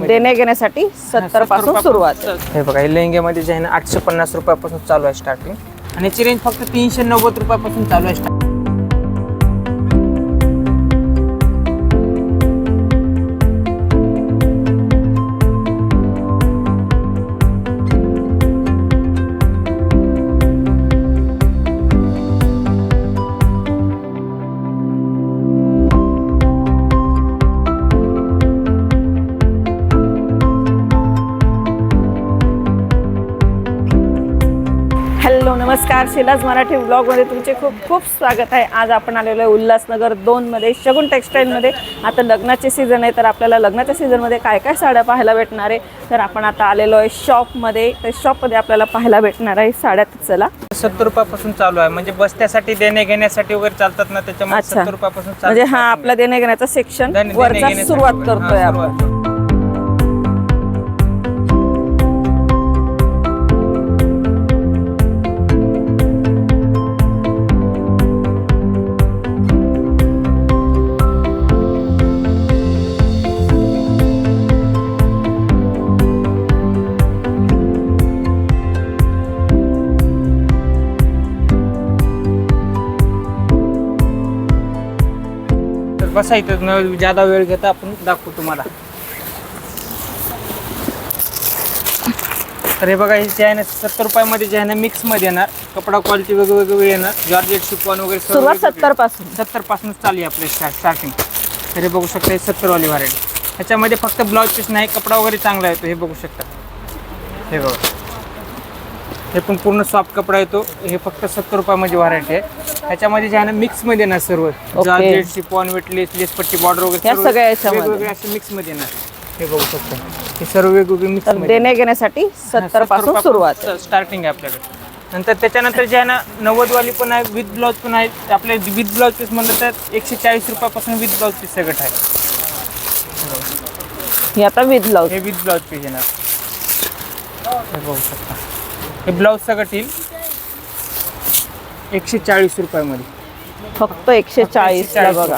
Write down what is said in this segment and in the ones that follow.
देण्या घेण्यासाठी सत्तरपासून सुरुवात. हे बघा हे लेहंग्यामध्ये जे आहे ना आठशे पन्नास रुपयापासून चालू आहे स्टार्टिंग आणि याची रेंज फक्त तीनशे नव्वद रुपयापासून चालू आहे start. नमस्कार. शिलाज मराठी ब्लॉगमध्ये तुमचे खूप खूप स्वागत आहे. आज आपण आलेलो आहे उल्हासनगर दोनमध्ये शगुन टेक्सटाईलमध्ये आता लग्नाचे सीझन आहे तर आपल्याला लग्नाच्या सीझनमध्ये काय काय साड्या पाहायला भेटणार आहे? तर आपण आता आलेलो आहे शॉपमध्ये तर शॉपमध्ये आपल्याला पाहायला भेटणार आहे साड्या. चला. सत्तर रुपयापासून चालू आहे. म्हणजे बसत्यासाठी देणे घेण्यासाठी वगैरे चालतात ना त्याच्यामुळे अच्छा. सत्तर रुपयापासून म्हणजे हा आपला देण्या घेण्याचा सेक्शन देणे- देणे वरचा सुरुवात. करतोय आपण. सुरुवात. तर बसा इथं न जादा वेळ घेता आपण दाखवू तुम्हाला. तर हे बघा हे जे आहे ना सत्तर रुपयामध्ये जे आहे ना मिक्समध्ये येणार. कपडा क्वालिटी वेगवेगळी येणार. जॉर्जेट शिकवण वगैरे सुरुवात. सत्तरपासून सत्तरपासून चालू आहे आपले स्टार्टिंग तर हे बघू शकता हे सत्तरवाली व्हरायटी ह्याच्यामध्ये फक्त ब्लाऊज पीस नाही कपडा वगैरे चांगला येतो हे बघू शकता. हे बघा. हे पण पूर्ण सॉफ्ट कपडा येतो. हे फक्त सत्तर रुपयामध्ये व्हरायटी आहे. ह्याच्यामध्ये जे आहे ना मिक्समध्ये येणार सर्व. जॉर्जेट शिपॉन वेटलेस लेसपट्टी बॉर्डर वगैरे सर्व सगळ्या याच्यामध्ये. वेगवेगळे असे मिक्समध्ये येणार. हे बघू शकता. हे सर्व वेगवेगळे तर मिक्समध्ये देण्या घेण्यासाठी सत्तरपासून सुरुवात. स्टार्टिंग आहे आपल्याकडे. नंतर त्याच्यानंतर जे आहे ना नव्वद वाली पण आहे विथ ब्लाऊज पण आहे. आपल्या विथ ब्लाऊज पीस म्हणलं तर एकशे चाळीस रुपयापासून विथ ब्लाऊज पीस सगळं आहे. हे आता विथ ब्लाऊज हे विथ ब्लाऊज पीस येणार. हे बघू शकता. हे ब्लाऊज सगळं येईल एकशे चाळीस रुपयामध्ये. फक्त एकशे चाळीस ला 140 बघा.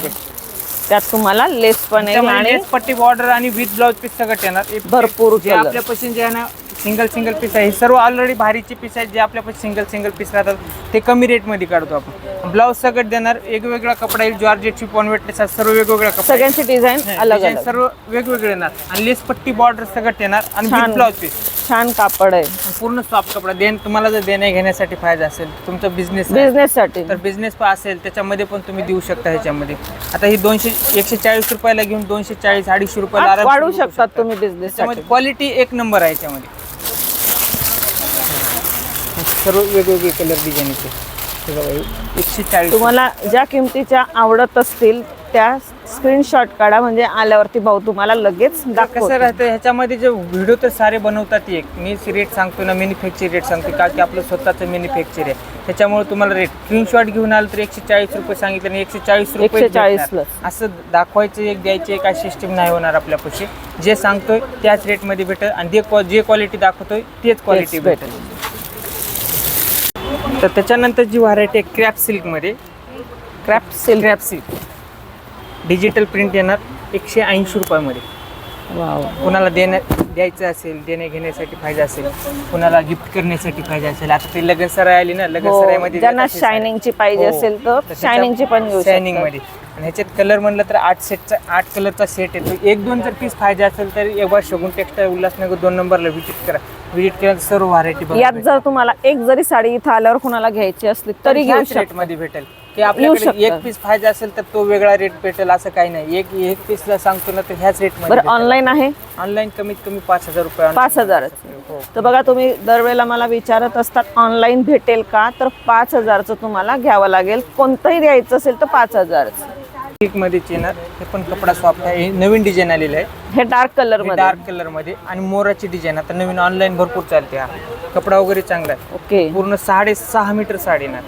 त्यात तुम्हाला लेस पण लेस पट्टी बॉर्डर आणि विथ ब्लाऊज पीस सगळं येणार. हे- भरपूर जे. आपल्यापासून जे आहे ना सिंगल सिंगल पीस आहे. सर्व ऑलरेडी भारीचे पीस आहेत जे आपल्यापासून सिंगल सिंगल पीस राहतात. ते कमी रेटमध्ये काढतो आपण. ब्लाऊज सगळं देणार. वेगवेगळा कपडा येईल. जॉर्जेट शिपॉन वेटलेस सर्व वेगवेगळा कपडा. सगळ्यांची डिझाईन अलग सर्व वेगवेगळे येणार. आणि लेस पट्टी बॉर्डर सगळं येणार. आणि ब्लाऊज पीस छान कापड आहे. पूर्ण सॉफ्ट कपडा. देण तुम्हाला जर देण्या घेण्यासाठी फायदा असेल तुमचा बिझनेस बिझनेस साठी. तर बिझनेस पण असेल त्याच्यामध्ये पण तुम्ही देऊ शकता ह्याच्यामध्ये. आता ही दोनशे एकशे चाळीस रुपयाला घेऊन दोनशे चाळीस अडीचशे रुपयाला वाढवू शकतात शकता. तुम्ही बिझनेस क्वालिटी एक नंबर आहे याच्यामध्ये. सर्व वेगवेगळे कलर हे एकशे चाळीस. तुम्हाला ज्या किमतीच्या आवडत असतील त्या स्क्रीनशॉट काढा म्हणजे आल्यावरती भाऊ तुम्हाला लगेच कसं राहतं ह्याच्यामध्ये जे व्हिडिओ तर सारे बनवतात एक. मी रेट सांगतो ना मॅन्युफॅक्चर रेट सांगतो. का की आपलं स्वतःचं मॅन्युफॅक्चर आहे. त्याच्यामुळे तुम्हाला रेट स्क्रीनशॉट घेऊन आलं तर एकशे चाळीस रुपये सांगितले आणि एकशे चाळीस रुपये 140 भेटणार. ला. असं दाखवायचं एक द्यायचं एक काय सिस्टीम नाही होणार आपल्यापाशी जे सांगतोय त्याच रेटमध्ये भेटेल आणि जे जे क्वालिटी दाखवतोय तेच क्वालिटी भेटेल. तर त्याच्यानंतर जी व्हरायटी आहे क्रॅप सिल्कमध्ये craft silk crepe silk digital print येणार एकशे ऐंशी रुपयामध्ये. वाव. कुणाला देण्या द्यायचं असेल देण्या घेण्यासाठी पाहिजे असेल कुणाला गिफ्ट करण्यासाठी पाहिजे असेल. आता ते लगन सराय आली ना लगन हो, सरायमध्ये ज्यांना शायनिंगची पाहिजे असेल तर शायनिंगची पण शायनिंग. मध्ये. आणि ह्याच्यात कलर म्हणलं तर आठ सेटचा आठ कलरचा सेट येतो एक दोन जर पीस पाहिजे असेल तर एक बार शगुन टेक्सटाईल उल्हासनगर दोन नंबरला व्हिजिट करा. व्हिजिट केल्यानंतर सर्व व्हरायटी यात जर तुम्हाला एक जरी साडी इथं आल्यावर कुणाला घ्यायची असली तरी घेऊ मध्ये भेटेल. की आपल्याकडे शकतं. एक पीस पाहिजे असेल तर तो वेगळा रेट भेटेल असं काही नाही. एक एक पीसला सांगतो ना तर ह्याच रेट बरं मध्ये ऑनलाईन आहे? ऑनलाईन कमीत कमी पाच हजार रुपये पाच हजारच हो. तर बघा तुम्ही दरवेळेला मला विचारत असतात ऑनलाईन भेटेल का? तर पाच हजारचं तुम्हाला घ्यावं लागेल. कोणतंही द्यायचं असेल तर पाच हजारच मध्ये येणार. हे पण कपडा सॉफ्ट आहे. हे नवीन डिझाईन आलेलं आहे. हे डार्क कलरमध्ये. डार्क कलरमध्ये. आणि मोराची डिझाईन आता नवीन ऑनलाईन भरपूर चालते. हा. कपडा वगैरे चांगला आहे. ओके पूर्ण साडे सहा मीटर साडी ना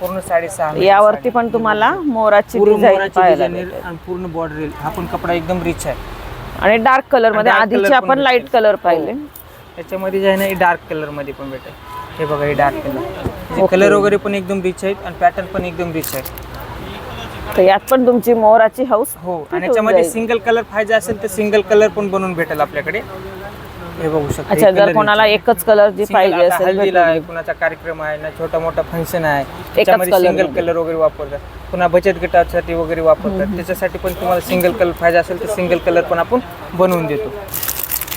पूर्ण साडे सहा मीटर यावरती. पण तुम्हाला मोराची पूर्ण डिझाईन मोराची पाहायला डिझाईन भेटेल. आणि पूर्ण बॉर्डर हा पण कपडा एकदम रिच आहे आणि डार्क कलरमध्ये Dark आधीचे पण आपण लाइट भेटेल. कलर पाहिले त्याच्यामध्ये जे आहे ना हे डार्क कलरमध्ये पण भेटेल हे बघा हे डार्क कलर Okay. कलर वगैरे पण एकदम रिच आहेत आणि पॅटर्न पण एकदम रिच आहे तर यात पण तुमची मोराची हाऊस हो आणि याच्यामध्ये. सिंगल कलर पाहिजे असेल तर सिंगल कलर पण बनवून भेटेल आपल्याकडे हे बघू शकता. अच्छा जर कोणाला एकच कलर जी Single पाहिजे असेल आहे कुणाचा कार्यक्रम आहे ना छोटा मोठा फंक्शन आहे त्याच्यामध्ये color सिंगलमध्ये. कलर वगैरे वापरतात. पुन्हा बचत गटासाठी वगैरे वापरतात. त्याच्यासाठी पण तुम्हाला सिंगल कलर पाहिजे असेल तर सिंगल कलर पण आपण बनवून देतो.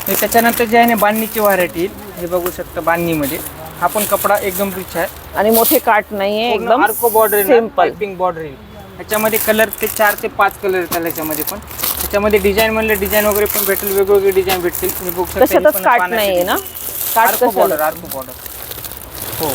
त्याच्यानंतर जे आहे ना बांधणीची व्हरायटी हे बघू शकता बांधणीमध्ये. हा पण कपडा एकदम रिच आहे. आणि मोठे काट नाहीये एकदम सिंपल पाइपिंग बॉर्डर येईल त्याच्यामध्ये कलर ते चार ते पाच कलर येतात याच्यामध्ये पण. त्याच्यामध्ये डिझाईन म्हणलं डिझाईन वगैरे पण भेटेल वेगवेगळे डिझाईन भेटतील. हे बघू शकता हे कशातच पण काट पाण्याचे नाहीये ना. काट आर्को बॉर्डर आर्को बॉर्डर हो.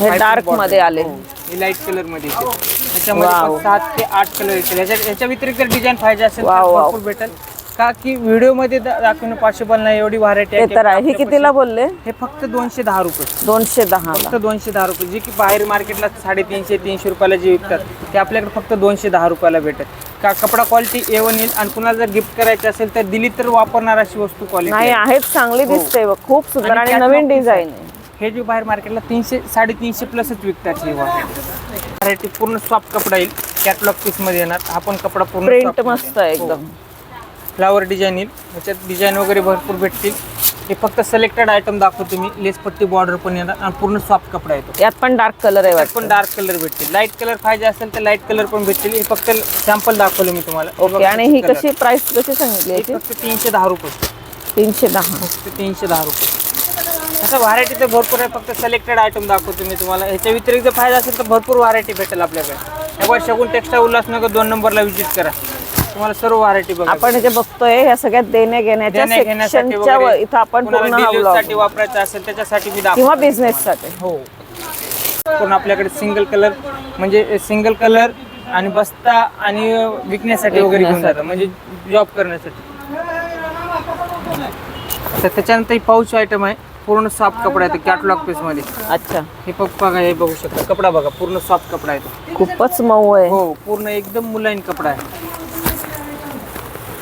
हे border. मध्ये आले. हो. हे लाइट कलरमध्ये येते. त्याच्यामध्ये Wow. पण सात ते आठ कलर येतील. याच्या याच्या व्यतिरिक्त डिझाईन पाहिजे असेल तर Wow, wow. भरपूर भेटेल. का की व्हिडिओमध्ये दा- दाखवणं पॉसिबल नाही. एवढी व्हरायटी ते तर आहे. हे कितीला बोलले? हे फक्त दोनशे दहा रुपये. दोनशे दहा. फक्त दोनशे दहा रुपये. जे की बाहेर मार्केटला साडेतीनशे तीनशे रुपयाला जे विकतात ते आपल्याकडे फक्त दोनशे दहा रुपयाला भेटत का कपडा क्वालिटी ए वन येईल आणि कुणाला जर गिफ्ट करायची असेल तर दिली तर वापरणार अशी वस्तू नाही क्वालिटी आहेत चांगली दिसते बघ. खूप सुंदर आणि नवीन डिझाईन आहे हे जे बाहेर मार्केटला तीनशे साडेतीनशे प्लसच विकतात ही व्हरायटी पूर्ण सॉफ्ट कपडा येईल. कॅटलॉग पीसमध्ये येणार. हा पण कपडा पूर्ण प्रिंट soft मध्ये मस्त आहे येईल. एकदम. हो. फ्लावर डिझाईन येईल. ह्याच्यात डिझाईन वगैरे भरपूर भेटतील. हे फक्त सिलेक्टेड आयटम दाखवतो मी. लेस पट्टी बॉर्डर पण येणार आणि पूर्ण सॉफ्ट कपडा येतो. यात पण डार्क कलर आहे त्यात पण डार्क कलर भेटतील. लाइट कलर पाहिजे असेल तर लाइट कलर पण भेटतील. हे फक्त सॅम्पल दाखवलं मी तुम्हाला. ओके आणि ही कशी प्राइस कशी सांगितली हे याची? फक्त तीनशे दहा रुपये. तीनशे दहा. फक्त तीनशे दहा रुपये. असं व्हरायटी तर भरपूर आहे. फक्त सिलेक्टेड आयटम दाखवतो मी तुम्हाला. ह्याच्या व्यतिरिक्त फायदा असेल तर भरपूर व्हरायटी भेटेल आपल्याकडे. त्यामुळे शगुन टेक्स्टाईल उल्हासनगर दोन नंबरला व्हिजिट करा. तुम्हाला सर्व व्हरायटी बघा आपण जे बघतोय ह्या सगळ्यात देण्या घेण्याच्या देण्या घेण्यासाठी सेक्शनच्या वगैरे, इथं आपण पूर्णसाठी वापरायचं असेल त्याच्यासाठी मी दाखवतो किंवा बिझनेस साठी हो. पण आपल्याकडे सिंगल कलर म्हणजे सिंगल कलर आणि बस्ता आणि विकण्यासाठी वगैरे घेऊन जातात म्हणजे जॉब करण्यासाठी. तर त्याच्यानंतर ही पाऊच आयटम आहे पूर्ण सॉफ्ट कपडा आहे कॅटलॉग पीसमध्ये. अच्छा. हे बघ बघा हे बघू शकता. कपडा बघा पूर्ण सॉफ्ट कपडा आहे तो. खूपच मऊ आहे. हो पूर्ण एकदम मुलायन कपडा आहे.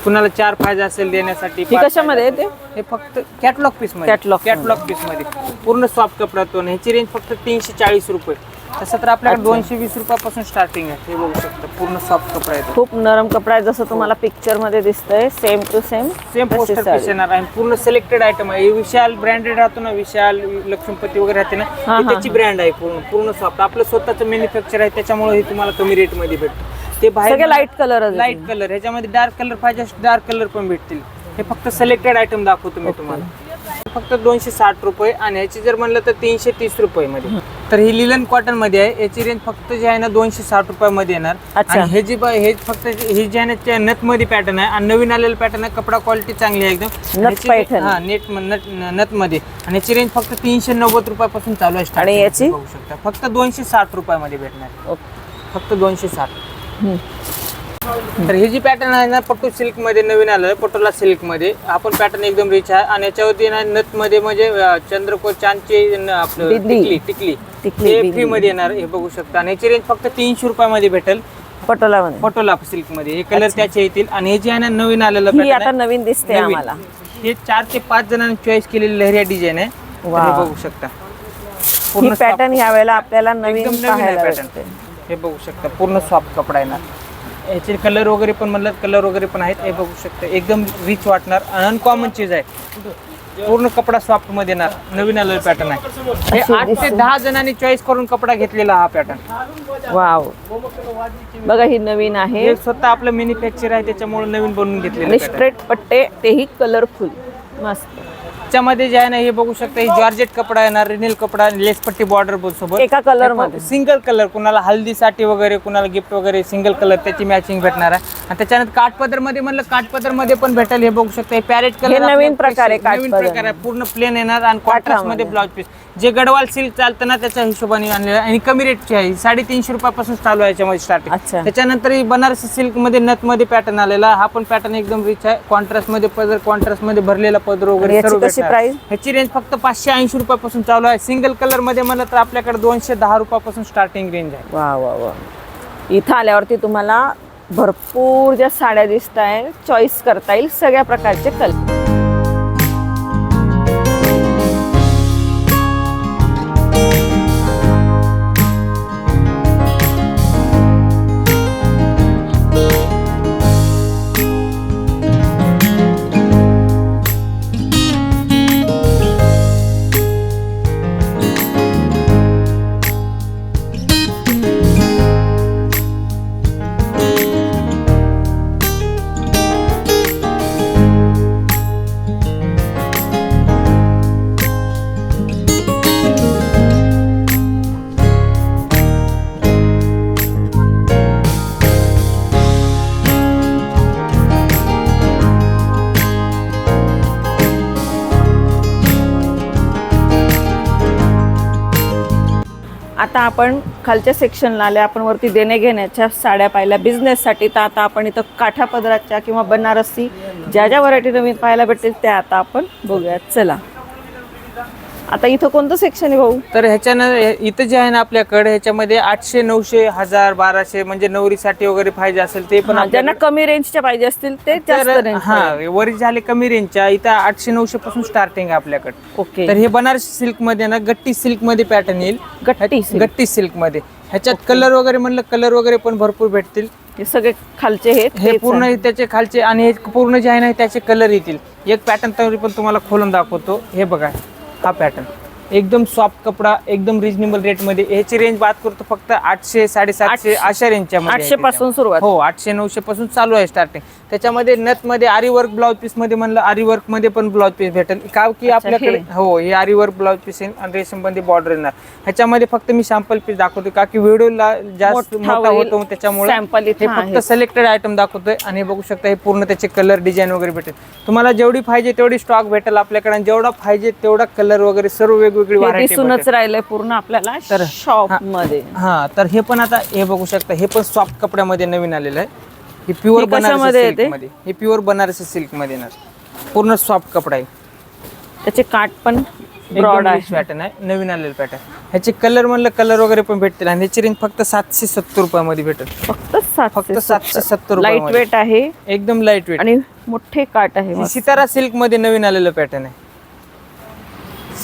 कुणाला चार फायदे असेल देण्यासाठी ही पाच कशामध्ये आहे ते? हे फक्त कॅटलॉग पीसमध्ये. Catalog. कॅटलॉग पीसमध्ये. पूर्ण सॉफ्ट कपडा तो ह्याची रेंज फक्त तीनशे चाळीस रुपये. तसं तर आपल्याकडे अच्छा. दोनशे वीस रुपयापासून स्टार्टिंग आहे. हे बघू शकता पूर्ण सॉफ्ट कपडा आहे खूप नरम कपडा आहे जसं तुम्हाला पिक्चरमध्ये दिसतंय same to same same poster piece येणार आहे. पूर्ण सिलेक्टेड आयटम आहे. हे विशाल ब्रँडेड राहतो ना विशाल लक्ष्मीपती वगैरे राहते ना हा, हे हा, त्याची ब्रँड आहे पूर्ण. पूर्ण सॉफ्ट आपलं स्वतःचं मॅन्युफॅक्चर आहे त्याच्यामुळे हे तुम्हाला कमी रेटमध्ये भेटतं. ते सगळे बाहेर लाइट कलर लाइट कलर ह्याच्यामध्ये डार्क कलर पाहिजे डार्क कलर पण भेटतील. हे फक्त सिलेक्टेड आयटम दाखवतो मी तुम्हाला. फक्त दोनशे साठ रुपये आणि ह्याची जर म्हणलं तर तीनशे तीस रुपये मध्ये तर ही लिलन कॉटनमध्ये आहे. याची रेंज फक्त जे आहे ना दोनशे साठ रुपयामध्ये येणार. अच्छा. आणि हे जी ब- हे फक्त हे जे आहे ना नथमध्ये पॅटर्न आहे. आणि नवीन आलेलं पॅटर्न आहे. कपडा क्वालिटी चांगली आहे एकदम. नथ ह्याची-. हा नेट नट नथमध्ये आणि याची रेंज फक्त तीनशे नव्वद रुपयापासून चालू आहे starting. याची? बघू शकता. फक्त दोनशे साठ रुपयामध्ये भेटणार. फक्त दोनशे साठ. तर ही जी पॅटर्न आहे ना पट्टू सिल्कमध्ये नवीन आलं आहे पटोला सिल्कमध्ये. आपण पॅटर्न एकदम रिच आहे. आणि याच्यावरती ना नथमध्ये म्हणजे अं, चंद्रकोर चांदचे न- आपलं बिंदी. टिकली टिकली. टिकली, हे बिंदी. फ्री मध्ये येणार हे बघू शकता. आणि याची रेंज फक्त तीनशे रुपयामध्ये भेटेल. पटोला मध्ये. पटोला सिल्कमध्ये. हे कलर त्याचे येतील. आणि हे जे आहे ना नवीन आलेलं ही pattern आता आहे, नवीन दिसते नवीन. आम्हाला. हे चार ते पाच जणांनी चॉईस केलेली लहरिया डिझाईन आहे. तर बघू शकता. ही पॅटर्न ह्या वेळेला आपल्याला नवीन एकदम नवीन आहे पाहायला पॅटर्न भेटते. हे बघू शकता पूर्ण सॉफ्ट कपडा येणार याचे कलर वगैरे पण म्हणलं कलर वगैरे पण आहेत हे बघू शकता. एकदम रिच वाटणार. अनकॉमन चीज आहे. पूर्ण कपडा सॉफ्टमध्ये येणार. नवीन आलेलं पॅटर्न आहे. हे आठ ते. दहा जणांनी चॉईस करून कपडा घेतलेला हा पॅटर्न वाव. बघा ही नवीन आहे. हे स्वतः आपलं मॅन्युफॅक्चर आहे त्याच्यामुळे नवीन बनवून आणि pattern. स्ट्रेट पट्टे तेही कलरफुल मस्त. त्याच्यामध्ये जे आहे ना हे बघू शकता हे जॉर्जेट कपडा येणार रिनेल कपडा लेसपट्टी बॉर्डर सोबत. एका कलरमध्ये. सिंगल कलर कुणाला हल्दीसाठी वगैरे कुणाला गिफ्ट वगैरे सिंगल कलर त्याची मॅचिंग भेटणार आहे. आणि त्याच्यानंतर काठपदरमध्ये म्हणलं काठपदरमध्ये पण भेटेल हे बघू शकता. हे पॅरेट कलर नवीन प्रकार आहे. पूर्ण प्लेन येणार आणि कॉन्ट्रास्टमध्ये. ब्लाउज पीस जे गडवाल सिल्क चालतं ना त्याच्या हिशोबाने आणलेलं आहे. आणि कमी रेटची आहे. साडेतीनशे रुपयापासून चालू आहे याच्यामध्ये स्टार्टिंग अच्छा. त्याच्यानंतर ही बनारसी सिल्कमध्ये नथमध्ये पॅटर्न आलेला. हा पण पॅटर्न एकदम रिच आहे. कॉन्ट्रास्टमध्ये पदर कॉन्ट्रास्टमध्ये भरलेला पदर वगैरे याची सर्व कशी भेटणार. price? ह्याची रेंज फक्त पाचशे ऐंशी रुपयापासून चालू आहे. सिंगल कलरमध्ये म्हणलं तर आपल्याकडे दोनशे दहा रुपयापासून स्टार्टिंग रेंज आहे. वा वा वा. इथं आल्यावरती तुम्हाला भरपूर ज्या साड्या दिसत आहेत चॉईस करता येईल सगळ्या प्रकारचे कलर. आपण खालच्या सेक्शनला आले आपण वरती देणे घेण्याच्या साड्या पाहिल्या. बिझनेससाठी तर आता आपण इथं काठा पदराच्या किंवा बनारसी ज्या ज्या व्हरायटी नवीन पाहायला भेटतील त्या आता आपण बघूयात. चला. आता इथं कोणतं सेक्शन आहे भाऊ? तर ह्याच्यानं इथं जे आहे ना आपल्याकडे ह्याच्यामध्ये आठशे नऊशे हजार बाराशे म्हणजे नवरीसाठी वगैरे पाहिजे असेल ते पण हा, ज्यांना कमी रेंजच्या पाहिजे असतील ते जास्त तर रेंज हा वरी झाले कमी रेंजच्या इथं आठशे नऊशे पासून स्टार्टिंग आहे आपल्याकडे. ओके. तर हे बनारसी सिल्कमध्ये ना गट्टी सिल्कमध्ये पॅटर्न येईल. गट्टी silk. गट्टी सिल्कमध्ये. ह्याच्यात कलर वगैरे म्हणलं कलर वगैरे पण भरपूर भेटतील. हे सगळे खालचे हे हे तेच पूर्ण आहे. त्याचे खालचे आणि हे पूर्ण जे आहे ना त्याचे कलर येतील. एक पॅटर्न तरी पण तुम्हाला खोलून दाखवतो. हे बघा. हा पॅटर्न एकदम सॉफ्ट कपडा एकदम रिजनेबल रेटमध्ये. ह्याची रेंज बात करतो फक्त आठशे साडेसातशे अशा रेंजच्या आठशे पासून सुरुवात. हो आठशे नऊशे पासून चालू आहे स्टार्टिंग त्याच्यामध्ये नथमध्ये आरी वर्क ब्लाउज पीसमध्ये म्हणलं आरी वर्कमध्ये पण ब्लाउज पीस भेटेल. का की आपल्याकडे हो. हे आरी वर्क ब्लाउज पीस आणि रेशममध्ये बॉर्डर येणार. ह्याच्यामध्ये फक्त मी सॅम्पल पीस दाखवतो का की व्हिडिओला जास्त मोठा. होतो त्याच्यामुळे. हे फक्त. सिलेक्टेड आयटम दाखवतोय आणि हे बघू शकता हे पूर्ण त्याचे कलर डिझाईन वगैरे भेटेल. तुम्हाला जेवढी पाहिजे तेवढी स्टॉक भेटेल आपल्याकडे आणि जेवढा पाहिजे तेवढा कलर वगैरे सर्व वेगवेगळी दिसूनच राहिलंय पूर्ण आपल्याला तर- शॉपमध्ये. हा तर हे पण आता हे बघू शकता हे पण सॉफ्ट कपड्यामध्ये नवीन आलेलं आहे. हे प्युअर बनारसी कशामध्ये येते? हे प्युअर बनारसी सिल्कमध्ये येणार. पूर्ण सॉफ्ट कपडा आहे. त्याचे काठ पण ब्रॉड आहे. पॅटर्न आहे. नवीन आलेलं पॅटर्न ह्याचे कलर म्हणलं कलर वगैरे पण भेटतील. आणि ह्याची रेंज फक्त सातशे सत्तर रुपयामध्ये भेटेल. फक्त फक्त सातशे सत्तर. लाइट रुपयामध्ये. वेट आहे. एकदम लाइट वेट आणि मोठे काठ आहे. सितारा सिल्कमध्ये नवीन आलेलं पॅटर्न आहे.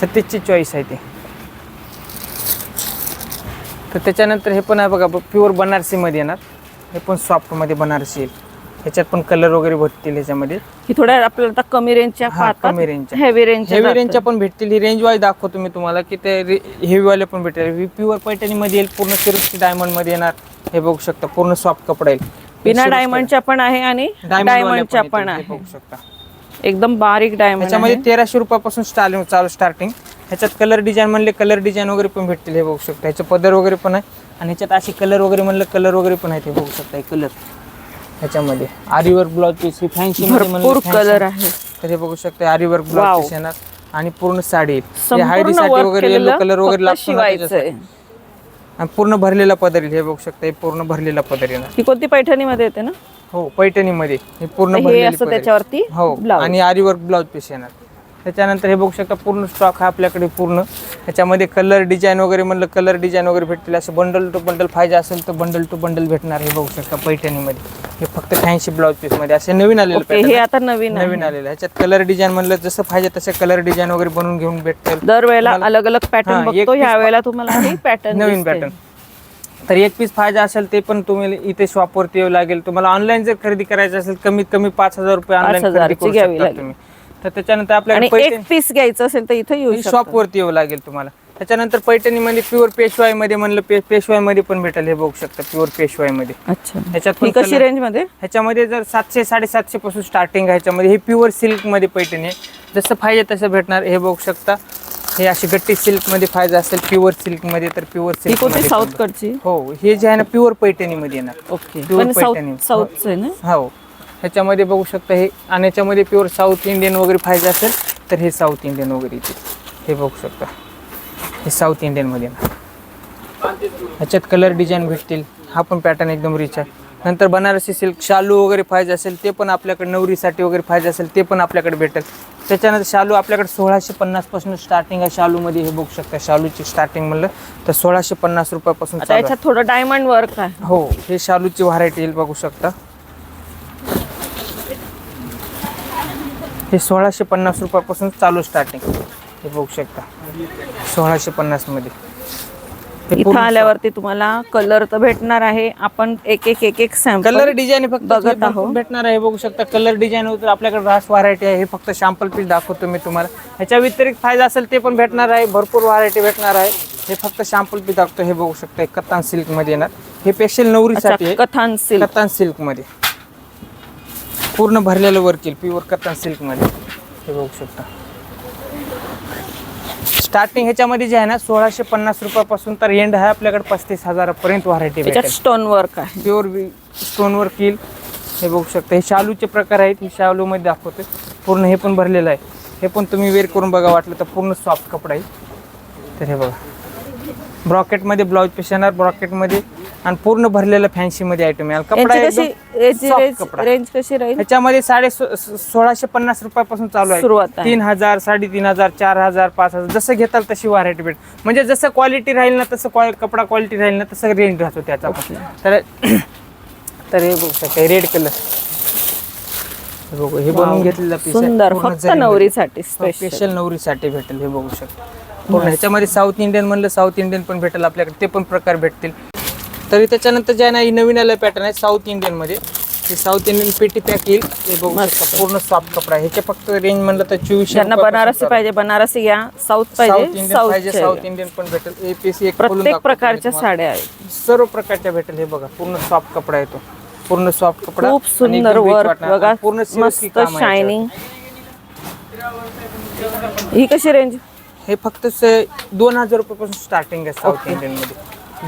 सतीशची चॉईस आहे ते. तर त्याच्यानंतर हे पण आहे बघा प्युअर बनारसी मध्ये येणार. हे पण सॉफ्टमध्ये बनारसी येईल ह्याच्यात पण कलर वगैरे भेटतील ह्याच्यामध्ये. ही थोड्या आपल्याला आता कमी रेंजच्या हा, कमी रेंजच्या. हेवी रेंज हेवी रेंजच्या पण भेटतील. ही रेंज वाईज दाखवतो मी तुम्हाला की ते हेवी वाले पण भेटेल. ही प्युअर पैठणी मध्ये येईल. पूर्ण सिरुस्की डायमंडमध्ये येणार. हे बघू शकता. पूर्ण सॉफ्ट कपडा येईल. बिना डायमंडच्या पण आहे आणि Diamond डायमंडच्या येतील, पण हे आहे. बघू शकता. एकदम बारीक डायमंड ह्याच्यामध्ये तेराशे रुपयापासून स्टार्टिंग चालू स्टार्टिंग ह्याच्यात कलर डिझाईन म्हणले कलर डिझाईन वगैरे पण भेटतील. हे बघू शकता. ह्याचे पदर वगैरे पण आहे. आणि ह्याच्यात असे कलर वगैरे म्हणलं कलर वगैरे पण आहेत हे बघू शकता कलर ह्याच्यामध्ये. आरीवर्क ब्लाउज पीस ही फॅन्सी कलर आहे. तर हे बघू शकता आरीवर्क. ब्लाउज पीस येणार. आणि पूर्ण साडी हळदीसाठी वगैरे येलो कलर वगैरे लागतो. आहे. आणि पूर्ण भरलेला पदर हे बघू शकता हे पूर्ण भरलेला पदर येणार. ही कोणती पैठणीमध्ये येते ना? हो पैठणीमध्ये. हे पूर्ण. त्याच्यावरती हो आणि आरी वर्क ब्लाउज पीस येणार. त्याच्यानंतर हे बघू शकता पूर्ण स्टॉक आहे आपल्याकडे पूर्ण. ह्याच्यामध्ये कलर डिझाईन वगैरे म्हणलं कलर डिझाईन वगैरे भेटतील. असं बंडल टू बंडल पाहिजे असेल तर बंडल टू बंडल भेटणार हे बघू शकता पैठणीमध्ये. हे फक्त फॅन्सी ब्लाउज पीसमध्ये. असे नवीन आलेलं हे आता नवीन नवीन आलेलं. ह्याच्यात कलर डिझाईन म्हणलं जसं पाहिजे तसं कलर डिझाईन वगैरे बनवून घेऊन भेटतील. दरवेळेला अलग अलग पॅटर्न हा, बघतो piece ह्या वेळेला तुम्हाला हे पॅटर्न नवीन पॅटर्न तर एक पीस पाहिजे असेल ते पण तुम्ही इथे शॉपवरती यावं लागेल. तुम्हाला ऑनलाईन जर खरेदी करायचं असेल कमीत कमी पाच हजार रुपये ऑनलाईन खरेदी करू शकता. तुम्ही. तर त्याच्यानंतर आणि आपल्याकडे पैठणी एक पीस घ्यायचं असेल तर इथं येऊ शकतो. शॉपवरती यावं लागेल तुम्हाला. त्याच्यानंतर पैठणीमध्ये प्युअर पेशवाईमध्ये म्हणलं पे पेशवाईमध्ये पण भेटेल हे बघू शकता प्युअर पेशवाईमध्ये अच्छा. ह्याच्यात ही कशी color- रेंजमध्ये? ह्याच्यामध्ये जर सातशे साडेसातशे पासून स्टार्टिंग आहे ह्याच्यामध्ये. हे प्युअर सिल्कमध्ये पैठणी आहे. जसं पाहिजे तसं भेटणार हे बघू शकता. हे अशी गट्टी सिल्कमध्ये पाहिजे असेल प्युअर सिल्कमध्ये तर प्युअर ही कोणती? सिल्क साऊथ कडची? हो हे जे आहे ना प्युअर पैठणीमध्ये येणार. ओके. Pure पण साऊथ पैठणी. आहे ना? हो. ह्याच्यामध्ये बघू शकता हे आणि याच्यामध्ये प्युअर साऊथ इंडियन वगैरे पाहिजे असेल तर हे साऊथ इंडियन वगैरे येते हे बघू शकता. हे साऊथ इंडियनमध्ये ह्याच्यात कलर डिझाईन भेटतील. हा पण पॅटर्न एकदम रिच आहे. नंतर बनारसी सिल्क शालू वगैरे पाहिजे असेल ते पण आपल्याकडे नवरीसाठी वगैरे पाहिजे असेल ते पण आपल्याकडे भेटेल. त्याच्यानंतर शालू आपल्याकडे सोळाशे पन्नासपासून स्टार्टिंग आहे शालूमध्ये हे बघू शकता शालूची स्टार्टिंग म्हणलं तर सोळाशे पन्नास रुपयापासून थोडं डायमंड वर्क आहे. हो हे शालूची व्हरायटी येईल बघू शकता. हे सोळाशे पन्नास रुपयापासून चालू स्टार्टिंग हे बघू शकता. सोळाशे पन्नासमध्ये. इथं आल्यावरती तुम्हाला कलर तर भेटणार आहे. आपण एक एक एक एक सॅम्पल कलर डिझाईन फक्त बघत हे भरपूर आहो. भेटणार आहे. बघू शकता कलर डिझाईन होतं आपल्याकडे रास व्हरायटी आहे. हे फक्त सॅम्पल पीस दाखवतो मी तुम्हाला. ह्याच्या व्यतिरिक्त फायदा असेल ते पण भेटणार आहे. भरपूर व्हरायटी भेटणार आहे. हे फक्त सॅम्पल पीस दाखवतो. हे बघू शकता कत्तान सिल्कमध्ये येणार. हे स्पेशल नवरीसाठी कथान सिल्क कतान सिल्कमध्ये. पूर्ण भरलेलं वर्क येईल प्युअर कतान सिल्कमध्ये हे बघू शकता. स्टार्टिंग ह्याच्यामध्ये जे आहे ना सोळाशे पन्नास रुपयापासून तर एंड आहे आपल्याकडे पस्तीस हजारापर्यंत व्हरायटी त्याच्यात स्टोन वर्क आहे. प्युअर स्टोन वर्क येईल. हे बघू शकता. हे शालूचे प्रकार आहेत हे शालूमध्ये दाखवते. पूर्ण हे पण भरलेलं आहे. हे पण तुम्ही वेअर करून बघा वाटलं तर पूर्ण सॉफ्ट कपडा आहे तर हे बघा. ब्रॉकेटमध्ये ब्लाऊज पीस येणार. ब्रॉकेटमध्ये आणि पूर्ण भरलेलं फॅन्सीमध्ये आयटम येणार कपडा यांची कशी एकदम याची soft रेंज कपडा. रेंज कशी राहील ह्याच्यामध्ये साडे सो- सो- सोळाशे पन्नास रुपयापासून चालू आहे सुरुवात आहे. तीन हजार साडेतीन हजार चार हजार पाच हजार जसं घेताल तशी व्हरायटी भेट म्हणजे जसं क्वालिटी राहील ना तसं कपडा क्वालिटी राहील ना तसं रेंज राहतो त्याचा पण. तर तर हे बघू शकता रेड कलर बघू हे बनवून घेतलेलं piece आहे. सुंदर पूर्ण फक्त जरीमध्ये. नवरीसाठी स्पेशल स्पेशल नवरीसाठी भेटेल हे बघू शकता पूर्ण ह्याच्यामध्ये साऊथ इंडियन म्हणलं साऊथ इंडियन पण भेटेल आपल्याकडे ते पण प्रकार भेटतील तरी त्याच्यानंतर जे आहे ना ही नवीन आलं पॅटर्न आहे साऊथ इंडियनमध्ये. हे साऊथ इंडियन पेटी पॅक येईल. हे बघू शकता पूर्ण सॉफ्ट कपडा आहे. ह्याचे फक्त रेंज म्हणलं तर ज्यांना बनारसी पाहिजे बनारसी घ्या साऊथ साऊथ पाहिजे इंडियन पाहिजे साऊथ साऊथ इंडियन पण भेटेल. ए पी सी एक खोलून प्रत्येक दाखवतो प्रकारच्या तुम्हाला. साड्या आहेत. सर्व प्रकारच्या भेटेल. हे बघा पूर्ण सॉफ्ट कपडा येतो. पूर्ण सॉफ्ट कपडा खूप आणि सुंदर एकदम rich वर्क वाटणार. बघा पूर्ण silky मस्त काम आहे याच्यावर. शायनिंग ही कशी रेंज हे फक्त स- दोन हजार रुपयापासून स्टार्टिंग आहे साऊथ इंडियनमध्ये.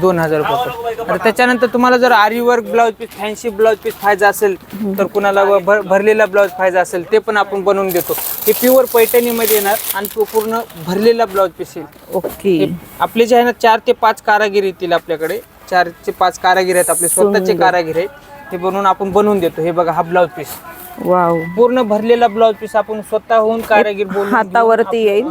दोन हजार आता त्याच्यानंतर तुम्हाला जर aari work blouse piece fancy blouse piece पाहिजे असेल तर कुणाला व- भर- भरलेला ब्लाउज पाहिजे असेल ते पण आपण बनवून देतो. हे प्युअर पैठणीमध्ये येणार आणि तो पूर्ण भरलेला ब्लाउज पीस येईल. ओके. हे आपले जे आहे ना चार ते पाच कारागीर येतील आपल्याकडे. चार ते पाच कारागीर आहेत आपले स्वतःचे. कारागीर आहेत. हे बनवून आपण बनवून देतो. हे बघा हा ब्लाउज पीस. वाव. पूर्ण भरलेला ब्लाउज पीस आपण स्वतःहून कारागीर हातावरती येईल.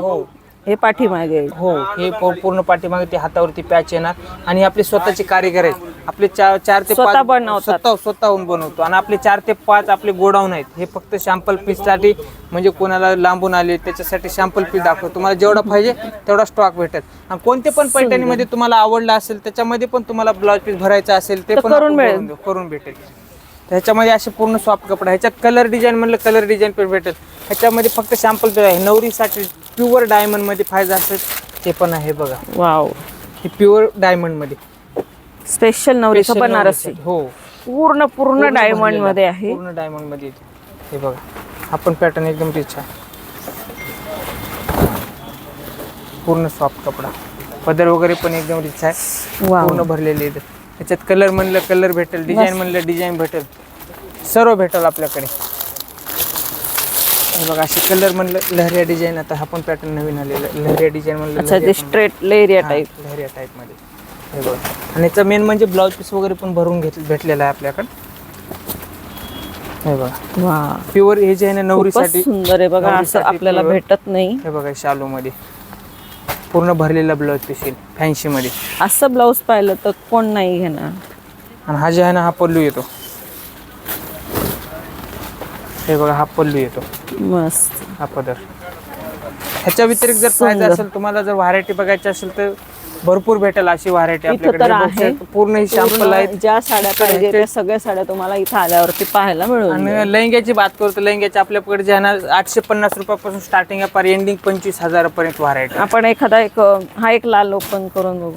हो पाठीमागे हो हे पू- पूर्ण पाठीमागे ते हातावरती पॅच येणार. आणि आपले स्वतःचे कारीगर आहेत. आपले चार चार ते स्वतः पाच बनवतात. स्वतः स्वतःहून बनवतो. आणि आपले चार ते पाच आपले गोडाऊन आहेत. हे फक्त शॅम्पल पीससाठी म्हणजे कोणाला लांबून आले त्याच्यासाठी शॅम्पल पीस दाखवतो. तुम्हाला जेवढा पाहिजे तेवढा स्टॉक भेटेल. आणि कोणते पण पैठणीमध्ये तुम्हाला आवडला असेल त्याच्यामध्ये पण तुम्हाला ब्लाउज पीस भरायचा असेल ते तर पण करून आपण मिळेल. देऊ, करून भेटेल. ह्याच्यामध्ये असे पूर्ण सॉफ्ट कपडा ह्याच्यात कलर डिझाईन म्हणलं कलर डिझाईन पण भेटेल. ह्याच्यामध्ये फक्त शॅम्पल आहे. नवरीसाठी प्युअर डायमंडमध्ये पाहिजे असेल ते पण आहे बघा. वाव. ही प्युअर डायमंडमध्ये. स्पेशल नवरीचं Special बनारसी. हो. पूर्ण पूर्ण डायमंड भरलेलं. मध्ये आहे. पूर्ण डायमंडमध्ये येते. हे बघा. आपण पॅटर्न एकदम रिच आहे पूर्ण सॉफ्ट कपडा. पदर वगैरे पण एकदम रिच आहे. पूर्ण भरलेले आहेत. त्याच्यात कलर म्हणलं कलर भेटेल डिझाईन म्हणलं डिझाईन भेटेल. सर्व भेटेल आपल्याकडे. हे बघा असे कलर म्हणलं लहरिया डिझाईन आता हा पण पॅटर्न नवीन आलेला आहे. लहरिया डिझाईन म्हणलं अच्छा लहरिया ते पण- स्ट्रेट लेरिया हा, टाईप लहरिया टाईपमध्ये. हे बघ. आणि याचा मेन म्हणजे ब्लाऊज पीस वगैरे पण भरून घेत भेटलेला आहे आपल्याकडे. हे बघा. वा. प्युअर हे जे आहे ना खूपच नवरीसाठी सुंदर आहे बघा असं नवरीसाठी आपल्याला pure. भेटत नाही. हे बघा शालू मध्ये पूर्ण भरलेला ब्लाऊज पीस येईल फॅन्सी मध्ये. असं ब्लाऊज पाहिलं तर कोण नाही घेणार. आणि हा जे आहे ना हा पल्लू येतो. हे बघा हा पल्लू येतो. मस्त. हा पदर. ह्याच्या व्यतिरिक्त जर पाहिजे. असेल तुम्हाला जर व्हरायटी बघायची असेल तर भरपूर भेटेल अशी व्हरायटी इथं आपल्याकडे. तर आहे. पूर्ण ही शॅम्पल आहेत. ज्या साड्या पाहिजे त्या सगळ्या साड्या तुम्हाला इथं आल्यावरती पाहायला मिळून. आणि लहंग्याची बात करतो लहंग्याची आपल्याकडे जे आहे ना आठशे पन्नास रुपयापासून स्टार्टिंग आहे पर एंडिंग पंचवीस हजारापर्यंत व्हरायटी आपण एखादा एक हा एक लाल ओपन करून बघू.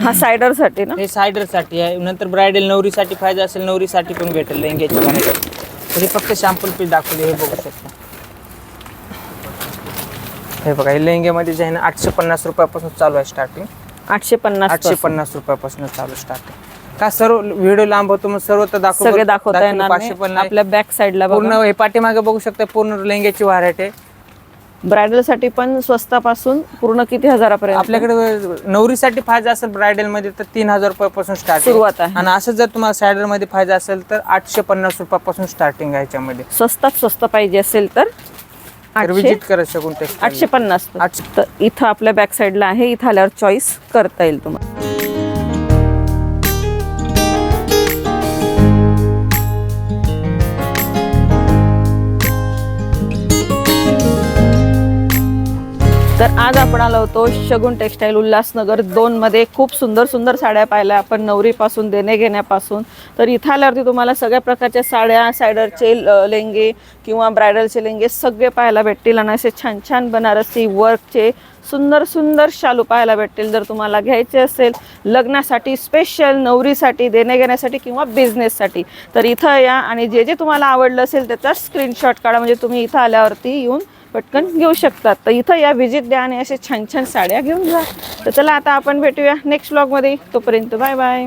हा सायडरसाठी ना? हे सायडरसाठी आहे. नंतर ब्रायडल नवरीसाठी पाहिजे असेल नवरीसाठी पण भेटेल लहंग्याची व्हरायटी हे फक्त शॅम्पल पीस दाखवले हे बघू शकता. हे बघा हे लेहंग्यामध्ये जे आहे ना आठशे पन्नास रुपयापासून चालू आहे स्टार्टिंग आठशे पन्नास आठशे. पन्नास रुपयापासून चालू स्टार्टिंग का सर्व व्हिडिओ लांब होतो मग सर्व तर दाखव सगळे दाखवता येणार नाही. आपल्या बॅक साईडला पूर्ण हे पाठीमागे बघू शकता पूर्ण लेहंग्याची व्हरायटी आहे. ब्रायडलसाठी पण स्वस्तापासून पूर्ण किती हजारापर्यंत आपल्याकडे नवरीसाठी पाहिजे असेल ब्रायडलमध्ये तर तीन हजार रुपयापासून स्टार्टिंग सुरुवात आहे. आणि असं जर तुम्हाला सायडरमध्ये पाहिजे असेल तर आठशे पन्नास रुपयापासून स्टार्टिंग आहे याच्यामध्ये स्वस्तात स्वस्त पाहिजे असेल तर विजिट करा शकून. आठशे पन्नास आठशे. तर इथं आपल्या बॅक साईडला आहे इथं आल्यावर चॉईस करता येईल तुम्हाला तर आज आपण आलो होतो शगुन टेक्सटाईल उल्हासनगर दोनमध्ये खूप सुंदर सुंदर साड्या पाहिल्या आपण नवरीपासून देणे घेण्यापासून. तर इथं आल्यावरती तुम्हाला सगळ्या प्रकारच्या साड्या सायडरचे ल- लेंगे किंवा ब्रायडलचे लेंगे सगळे पाहायला भेटतील आणि असे छान छान बनारसी वर्कचे सुंदर सुंदर शालू पाहायला भेटतील जर तुम्हाला घ्यायचे असेल. लग्नासाठी स्पेशल नवरीसाठी देणे घेण्यासाठी किंवा बिझनेससाठी तर इथं या आणि जे जे तुम्हाला आवडलं असेल त्याचा स्क्रीनशॉट काढा. म्हणजे तुम्ही इथं आल्यावरती येऊन पटकन घेऊ शकतात. तर इथं या व्हिजिट द्या आणि असे छान छान साड्या घेऊन जा. तर चला आता आपण भेटूया नेक्स्ट ब्लॉगमध्ये तोपर्यंत बाय बाय